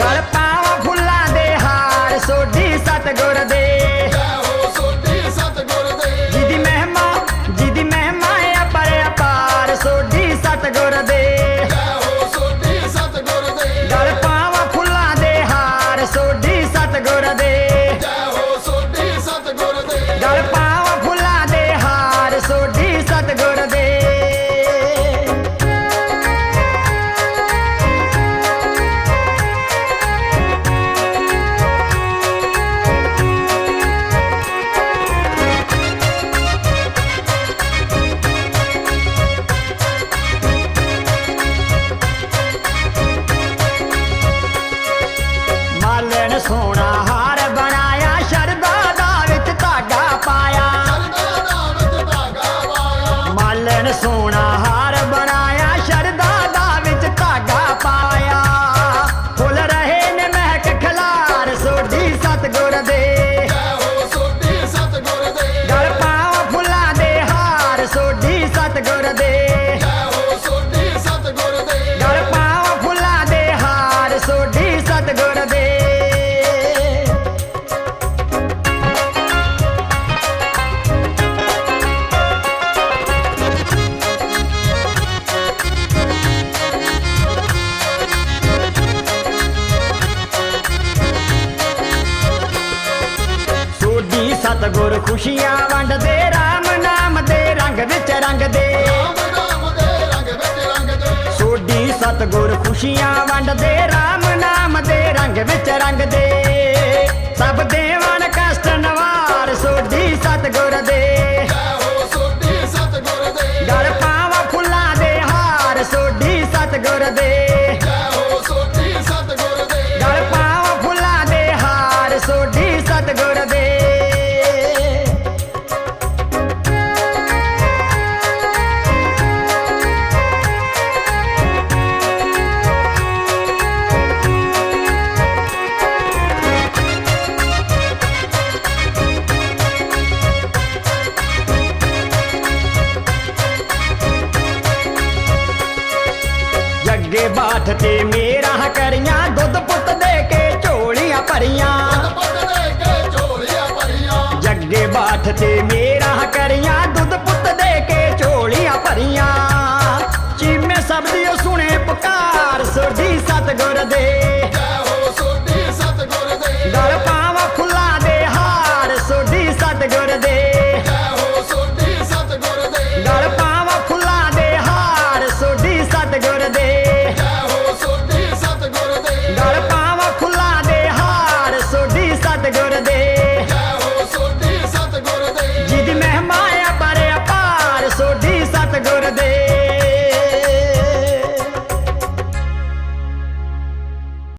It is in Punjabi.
ਗਲ ਪਾਵਾਂ ਸੋਨਾ ਹਾਰ ਬਣਾਇਆ ਸ਼ਰਦਾ ਦਾ ਵਿੱਚ ਧਾਗਾ ਪਾਇਆ। ਫੁੱਲ ਰਹੇ ਨੇ ਮਹਿਕ ਖਲਾਰ ਸੋਢੀ ਸਤਗੁਰ ਦੇ। ਜੈ ਹੋ ਸੋਢੀ ਸਤਿਗੁਰ ਦੇ। ਗਲ ਪਾਵਾਂ ਫੁੱਲਾਂ ਦੇ ਹਾਰ ਸੋਢੀ ਸਤਗੁਰ ਦੇ। ਸਤਗੁਰ ਖੁਸ਼ੀਆਂ ਵੰਡਦੇ RAM ਨਾਮ ਦੇ ਰੰਗ ਵਿੱਚ ਰੰਗਦੇ। ਰਾਮ ਨਾਮ ਦੇ ਰੰਗ ਵਿੱਚ ਰੰਗ ਦੇ ਸੋਢੀ ਸਤਗੁਰ ਖੁਸ਼ੀਆਂ ਵੰਡਦੇ RAM ਨਾਮ ਦੇ ਰੰਗ ਵਿੱਚ ਰੰਗਦੇ। ਸਭ ਦੇਵਨ ਕਸ਼ਟ ਨਵਾਰ ਸੋਢੀ ਸਤਗੁਰ ਦੇ। ਜੈ ਹੋ ਸੋਢੀ ਸਤਿਗੁਰ ਦੇ। ਗਲ ਪਾਵਾਂ ਫੁੱਲਾਂ ਦੇ ਹਾਰ ਸੋਢੀ ਸਤਗੁਰ ਦੇ। ਜੱਗੇ ਬਾਠ ਤੇ ਮੇਰਾ ਕਰੀਆਂ ਦੁੱਧ ਪੁੱਤ ਦੇ ਕੇ ਝੋਲੀਆਂ ਭਰੀਆਂ। ਜੱਗੇ ਬਾਠ ਤੇ ਮੇਰਾ ਕਰੀਆਂ ਦੁੱਧ ਪੁੱਤ ਦੇ ਕੇ ਝੋਲੀਆਂ ਭਰੀਆਂ। ਚੀਮੇ ਸਭ ਦੀ ਉਹ ਸੁਣੇ ਪੁਕਾਰ ਸੋਢੀ ਸਤਗੁਰ ਦੇ। ਸਤਗੁਰ ਦੇ ਜੈ ਹੋ ਸੋਢੀ ਸਤਗੁਰ ਦੇ। ਜਿਹਦੀ ਮਹਿਮਾ ਆ ਪਰ ਅਪਾਰ ਸੋਢੀ ਸਤਗੁਰ ਦੇ।